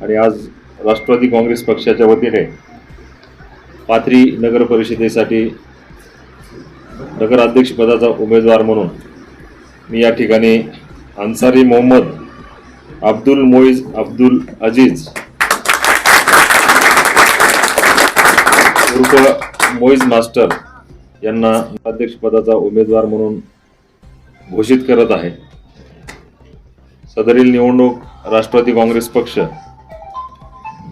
आणि आज राष्ट्रवादी काँग्रेस पक्षाच्या वतीने पाथरी नगर परिषदेसाठी नगराध्यक्षपदाचा उमेदवार म्हणून मी या ठिकाणी अन्सारी मोहम्मद अब्दुल मोईज अब्दुल अजीज उर्फ मोईज मास्टर यांना अध्यक्षपदाचा उमेदवार म्हणून घोषित करत आहे. सदरील निवडणूक राष्ट्रवादी काँग्रेस पक्ष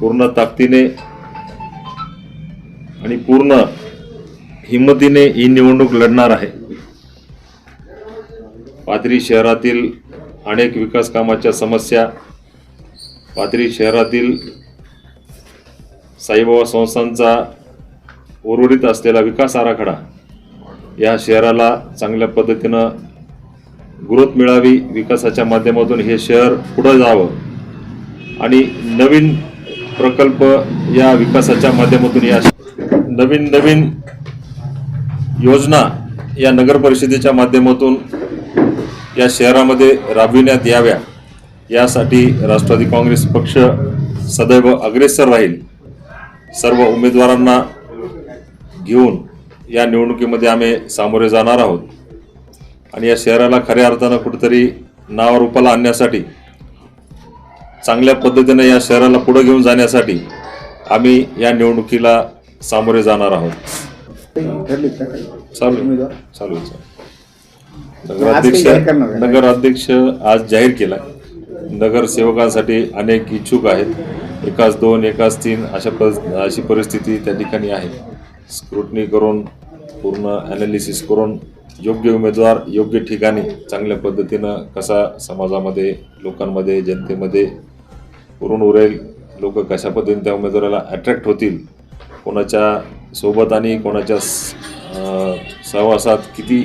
पूर्ण ताकदीने आणि पूर्ण हिंमतीने ही निवडणूक लढणार आहे. पाथरी शहरातील अनेक विकास कामाच्या समस्या पाथरी शहरातील साईबाबा संस्थांचा उर्वरित असलेला विकास आराखडा या शहराला चांगल्या पद्धतीनं ग्रोथ मिळावी विकासाच्या माध्यमातून हे शहर पुढं जावं आणि नवीन प्रकल्प या विकासाच्या माध्यमातून या नवीन नवीन योजना या नगर परिषदेच्या माध्यमातून या शहरामध्ये राबविण्यात याव्या. यासाठी राष्ट्रवादी काँग्रेस पक्ष सदैव अग्रेसर राहील. सर्व उमेदवारांना घेऊन या निवडणुकीमध्ये आम्ही सामोरे जाणार आहोत. आणि या शहराला खऱ्या अर्थानं कुठेतरी नावारूपाला आणण्यासाठी चांगल्या पद्धतीने या शहराला पुढे घेऊन जाण्यासाठी आम्ही या निवडणुकीला सामोरे जाणार आहोत? चालू? चालू नगराध्यक्ष? नगराध्यक्ष आज जाहीर केला नगरसेवकांसाठी अनेक इच्छुक आहेत एकाच दोन एकाच तीन अशा अशी परिस्थिती त्या ठिकाणी आहे स्क्रुटनी करून पूर्ण ॲनालिसिस करून योग्य उमेदवार योग्य ठिकाणी चांगल्या पद्धतीनं कसा समाजामध्ये लोकांमध्ये जनतेमध्ये उरून उरेल. लोक कशा पद्धतीने त्या उमेदवाराला अट्रॅक्ट होतील? कोणाच्या सोबत आणि कोणाच्या सहवासात किती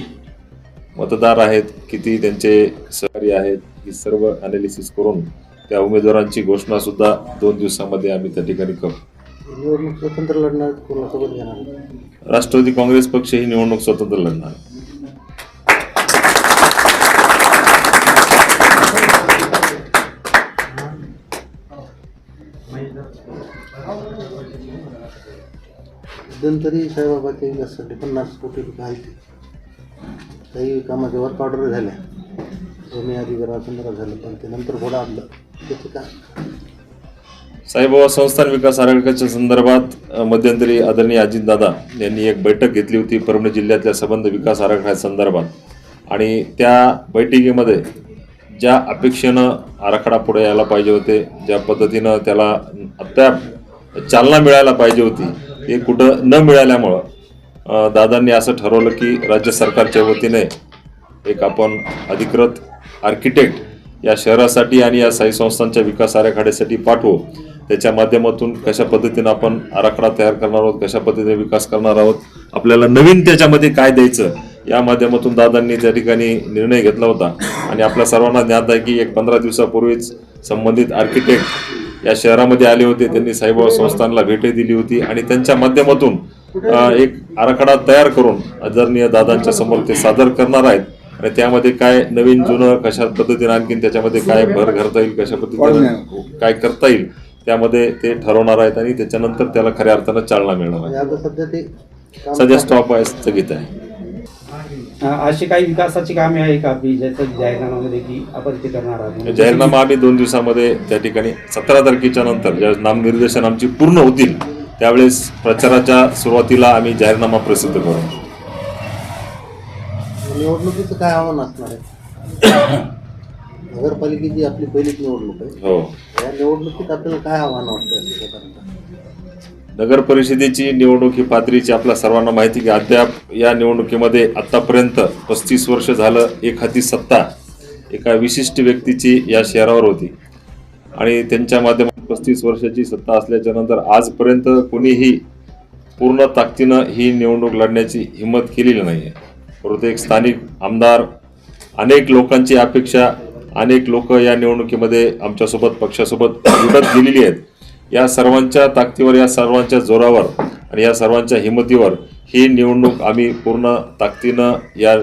मतदार आहेत किती त्यांचे सहकारी आहेत ही सर्व ॲनालिसिस करून त्या उमेदवारांची घोषणा सुद्धा दोन दिवसामध्ये आम्ही त्या ठिकाणी करू. निवडणूक स्वतंत्र लढणार कोणासोबत राष्ट्रवादी काँग्रेस पक्ष ही निवडणूक स्वतंत्र लढणार. आहे. साईबाबा ते विकासासाठी पन्नास कोटी रुपये आहेत काही कामाच्या वर्क ऑर्डर झाल्या. भूमी अधिकारासंदर्भात झालं पण ते नंतर पुढं आणलं. त्याचं काय? साईबाबा संस्थान विकास आराखड्याच्या संदर्भात मध्यंतरी आदरणीय अजितदादा यांनी एक बैठक घेतली होती परभणी जिल्ह्यातल्या संबंध विकास आराखड्या संदर्भात. आणि त्या बैठकीमध्ये ज्या अपेक्षेनं आराखडा पुढे यायला पाहिजे होते ज्या पद्धतीनं त्याला अद्याप चालना मिळायला पाहिजे होती हे कुठं न मिळाल्यामुळं दादांनी असं ठरवलं की राज्य सरकारच्या वतीने एक आपण अधिकृत आर्किटेक्ट या शहरासाठी आणि या साई संस्थांच्या विकास आराखड्यासाठी पाठवू. त्याच्या माध्यमातून कशा पद्धतीनं आपण आराखडा तयार करणार आहोत कशा पद्धतीने विकास करणार आहोत आपल्याला नवीन त्याच्यामध्ये काय द्यायचं या माध्यमातून दादांनी त्या ठिकाणी निर्णय घेतला होता. आणि आपल्या सर्वांना ज्ञात आहे की एक पंधरा दिवसापूर्वीच संबंधित आर्किटेक्ट या शहरामध्ये आले होते. त्यांनी साईबाबा संस्थानला भेटही दिली होती आणि त्यांच्या माध्यमातून एक आराखडा तयार करून आदरणीय दादांच्या समोर ते सादर करणार आहेत. आणि त्यामध्ये काय नवीन जुनं कशा पद्धतीने आणखीन त्याच्यामध्ये काय भर घालता येईल कशा पद्धतीने काय करता येईल त्यामध्ये ते ठरवणार आहेत आणि त्याच्यानंतर त्याला खऱ्या अर्थानं चालना मिळणार आहे. सध्या स्टॉप आहे स्थगित आहे. अशी काही विकासाची कामे आहे का? आपली ज्याचं जाहीरनाम्यामध्ये की आपण ते करणार आहोत? जाहीरनामा आम्ही दोन दिवसामध्ये त्या ठिकाणी सतरा तारखेच्या नंतर ज्यावेळेस नामनिर्देशन आमची पूर्ण होतील त्यावेळेस प्रचाराच्या सुरुवातीला आम्ही जाहीरनामा प्रसिद्ध करू. निवडणुकीचं काय आव्हान असणार आहे? नगरपालिकेची आपली पहिलीच निवडणूक आहे. हो. या निवडणुकीत आपल्याला काय आव्हान वाटतं नगर परिषदेची निवडणूक ही पातळीची आपल्या सर्वांना माहिती की अद्याप या निवडणुकीमध्ये आतापर्यंत पस्तीस वर्ष झालं एक हाती सत्ता एका विशिष्ट व्यक्तीची या शहरावर होती. आणि त्यांच्या माध्यमातून पस्तीस वर्षाची सत्ता असल्याच्या नंतर आजपर्यंत कोणीही पूर्ण ताकदीनं ही निवडणूक लढण्याची हिंमत केलेली नाही आहे परंतु एक स्थानिक आमदार अनेक लोकांची अपेक्षा अनेक लोक या निवडणुकीमध्ये आमच्यासोबत पक्षासोबत जुटत गेलेली आहेत. या सर्वांच्या ताकदीवर या सर्वांच्या जोरावर आणि या सर्वांच्या हिमतीवर ही निवडणूक आम्ही पूर्ण ताकदीनं या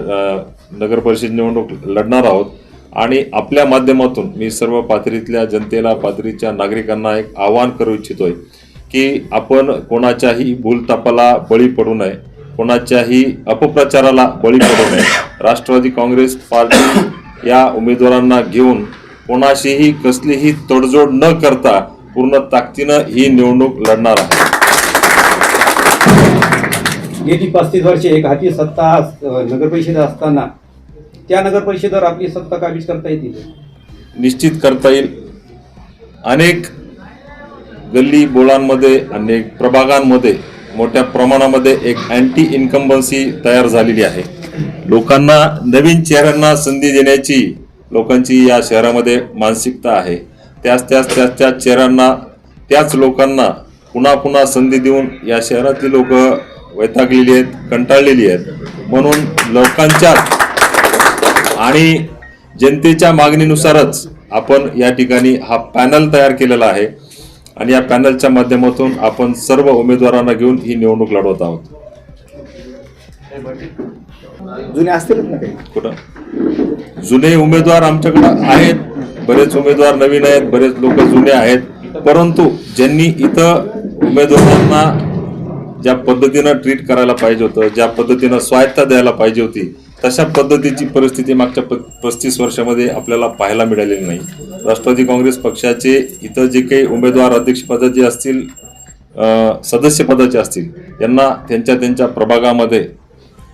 नगरपरिषद निवडणूक लढणार आहोत. आणि आपल्या माध्यमातून मी सर्व पातळीतल्या जनतेला पातळीच्या नागरिकांना एक आवाहन करू इच्छितोय की आपण कोणाच्याही भूलतापाला बळी पडू नये कोणाच्याही अपप्रचाराला बळी पडू नये. राष्ट्रवादी काँग्रेस पार्टी या उमेदवारांना घेऊन कोणाशीही कसलीही तडजोड न करता पूर्ण ताकदीनं ही निवडणूक लढणार आहे. गेली पस्तीस वर्षे एक हाती सत्ता अ, नगरपरिषद असताना त्या नगरपरिषदेवर आपली सत्ता काबीज करता येतील निश्चित करता येईल. अनेक गल्ली बोळांमध्ये अनेक प्रभागांमध्ये मोठ्या प्रमाणामध्ये एक अँटी इन्कम्बन्सी तयार झालेली आहे. लोकांना नवीन चेहऱ्यांना संधी देण्याची लोकांची या शहरामध्ये मानसिकता आहे. त्याच त्याच त्याच त्याच चेहऱ्यांना त्याच लोकांना पुन्हा पुन्हा संधी देऊन या शहरातली लोक वैतागलेली आहेत कंटाळलेली आहेत. म्हणून लोकांच्या आणि जनतेच्या मागणीनुसारच आपण या ठिकाणी हा पॅनल तयार केलेला आहे. आणि या पॅनलच्या माध्यमातून आपण सर्व उमेदवारांना घेऊन ही निवडणूक लढवत आहोत. जुने असतीलच ना काही? कुठं? जुने उमेदवार आमच्याकडं आहेत बरेच उमेदवार नवीन आहेत बरेच लोक जुने आहेत. परंतु ज्यांनी इथं उमेदवारांना ज्या पद्धतीनं ट्रीट करायला पाहिजे होतं ज्या पद्धतीनं स्वायत्ता द्यायला पाहिजे होती तशा पद्धतीची परिस्थिती मागच्या प पस्तीस वर्षामध्ये आपल्याला पाहायला मिळालेली नाही. राष्ट्रवादी काँग्रेस पक्षाचे इथं जे काही उमेदवार अध्यक्षपदाचे असतील सदस्यपदाचे असतील यांना त्यांच्या त्यांच्या प्रभागामध्ये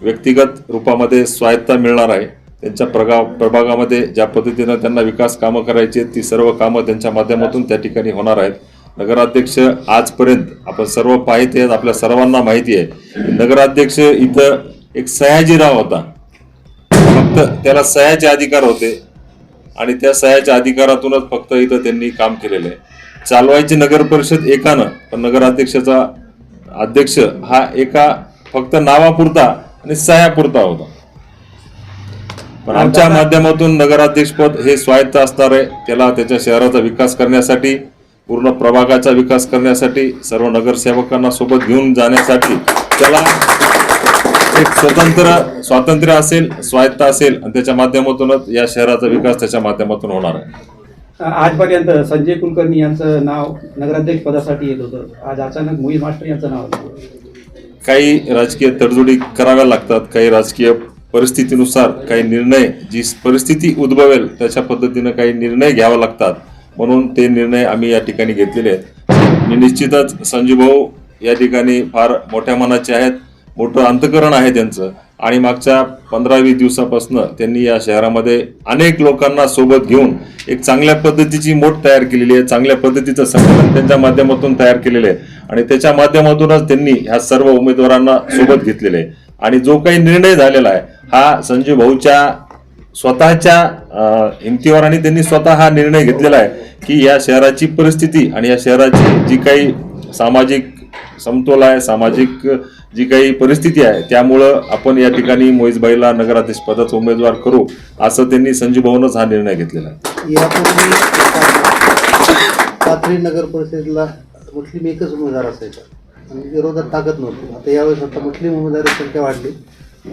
व्यक्तिगत रूपामध्ये स्वायत्ता मिळणार आहे. त्यांच्या प्रगा प्रभागामध्ये ज्या पद्धतीनं त्यांना विकास कामं करायची आहेत ती सर्व कामं त्यांच्या माध्यमातून त्या ठिकाणी होणार आहेत. नगराध्यक्ष आजपर्यंत आपण सर्व पाहिजे आहेत आपल्या सर्वांना माहिती आहे. नगराध्यक्ष इथं एक सयाजीराव होता. फक्त त्याला सह्याचे अधिकार होते आणि त्या सह्याच्या अधिकारातूनच फक्त इथं त्यांनी काम केलेलं आहे. चालवायची नगर परिषद एकानं पण नगराध्यक्षाचा अध्यक्ष हा एका फक्त नावापुरता आणि सह्यापुरता होता. पण आमच्या माध्यमातून नगराध्यक्षपद हे स्वायत्त असणार आहे त्याला त्याच्या शहराचा विकास करण्यासाठी पूर्ण प्रभागाचा विकास करण्यासाठी सर्व नगरसेवकांना सोबत घेऊन जाण्यासाठी त्याला एक स्वतंत्र स्वातंत्र्य असेल स्वायत्त असेल आणि त्याच्या माध्यमातूनच या शहराचा विकास त्याच्या माध्यमातून होणार आहे. आजपर्यंत संजय कुलकर्णी यांचं नाव नगराध्यक्ष पदासाठी येत होतं. आज अचानक मोहित मास्टर यांचं नाव काही राजकीय तडजोडी कराव्या लागतात काही राजकीय परिस्थितीनुसार काही निर्णय जी परिस्थिती उद्भवेल त्याच्या पद्धतीनं काही निर्णय घ्यावे लागतात. म्हणून ते निर्णय आम्ही या ठिकाणी घेतलेले आहेत. मी निश्चितच संजू भाऊ या ठिकाणी फार मोठ्या मनाचे आहेत मोठं अंतकरण आहे त्यांचं. आणि मागच्या पंधरा वीस दिवसापासून त्यांनी या शहरामध्ये अनेक लोकांना सोबत घेऊन एक चांगल्या पद्धतीची मोठ तयार केलेली आहे चांगल्या पद्धतीचं संघटन त्यांच्या माध्यमातून तयार केलेलं आहे. आणि त्याच्या माध्यमातूनच त्यांनी ह्या सर्व उमेदवारांना सोबत घेतलेले आहे. आणि जो काही निर्णय झालेला आहे हा संजय भाऊच्या स्वतःच्या हिमतीवर आणि त्यांनी स्वतः हा निर्णय घेतलेला आहे की या शहराची परिस्थिती आणि या शहराची जी काही सामाजिक समतोल आहे सामाजिक जी काही परिस्थिती आहे त्यामुळं आपण या ठिकाणी मोईजबाईला नगराध्यक्ष पदाचा उमेदवार करू असं त्यांनी संजू भाऊनच हा निर्णय घेतलेला आहे. यापूर्वी नगर परिषदेला मुस्लिम एकच उमेदवार असायचा. आणि विरोधात ताकद नव्हती. आता यावेळेस आता मुस्लिम उमेदवारी संख्या वाढली.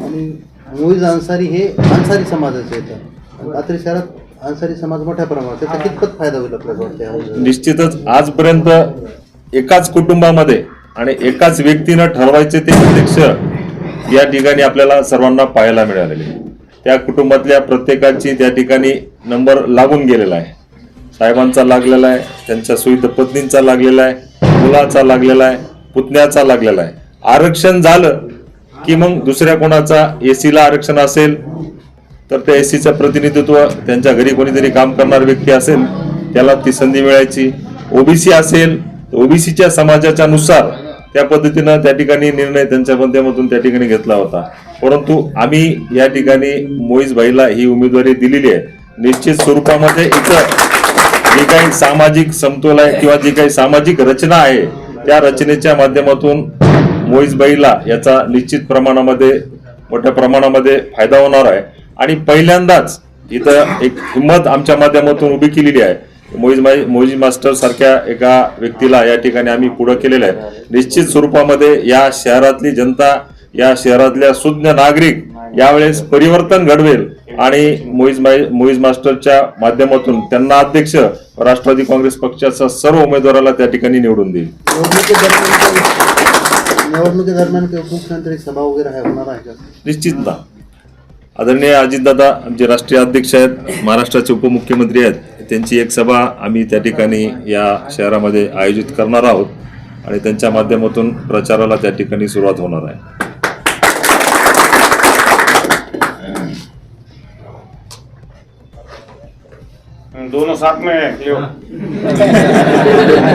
आणि मुईज अन्सारी हे अन्सारी समाजाचे येतात रात्री शहरात अन्सारी समाज मोठ्या प्रमाणात त्याचा कितपत फायदा होईल आपल्याला निश्चितच आजपर्यंत एकाच कुटुंबामध्ये आणि एकाच व्यक्तीनं ठरवायचे ते अध्यक्ष या ठिकाणी आपल्याला सर्वांना पाहायला मिळालेले. त्या कुटुंबातल्या प्रत्येकाची त्या ठिकाणी नंबर लागून गेलेला आहे. साहेबांचा लागलेला आहे त्यांच्या सुविध पत्नींचा लागलेला आहे मुलाचा लागलेला आहे पुतण्याचा लागलेला आहे. आरक्षण झालं की मग दुसऱ्या कोणाचा एसीला आरक्षण असेल तर त्या ए सीचं प्रतिनिधित्व त्यांच्या घरी कोणीतरी काम करणार व्यक्ती असेल त्याला ती संधी मिळायची. ओबीसी असेल ओबीसीच्या समाजाच्या नुसार त्या पद्धतीनं त्या ठिकाणी निर्णय त्यांच्या माध्यमातून त्या ठिकाणी घेतला होता. परंतु आम्ही या ठिकाणी मोईज भाईला ही उमेदवारी दिलेली आहे. निश्चित स्वरूपामध्ये इथं जे काही सामाजिक समतोल आहे किंवा जी काही सामाजिक रचना आहे त्या रचनेच्या माध्यमातून मोईजबाईला याचा निश्चित प्रमाणामध्ये मोठ्या प्रमाणामध्ये फायदा होणार आहे. आणि पहिल्यांदाच इथं एक हिंमत आमच्या माध्यमातून उभी केलेली आहे. मोईजबाई मोईज मास्टर सारख्या एका व्यक्तीला या ठिकाणी आम्ही पुढं केलेलं आहे. निश्चित स्वरूपामध्ये या शहरातली जनता या शहरातल्या सुज्ञ नागरिक यावेळेस परिवर्तन घडवेल. आणि मोईज माई मोईज मास्टरच्या माध्यमातून त्यांना अध्यक्ष राष्ट्रवादी काँग्रेस पक्षाचा सर्व उमेदवाराला त्या ठिकाणी निवडून देईल. निवडणुकीदरम्यान सभा वगैरे होणार आहे निश्चित ना. आदरणीय अजितदादा आमचे राष्ट्रीय अध्यक्ष आहेत महाराष्ट्राचे उपमुख्यमंत्री आहेत त्यांची एक सभा आम्ही त्या ठिकाणी या शहरामध्ये आयोजित करणार आहोत आणि त्यांच्या माध्यमातून प्रचाराला त्या ठिकाणी सुरुवात होणार आहे. दोनों साथ में लियो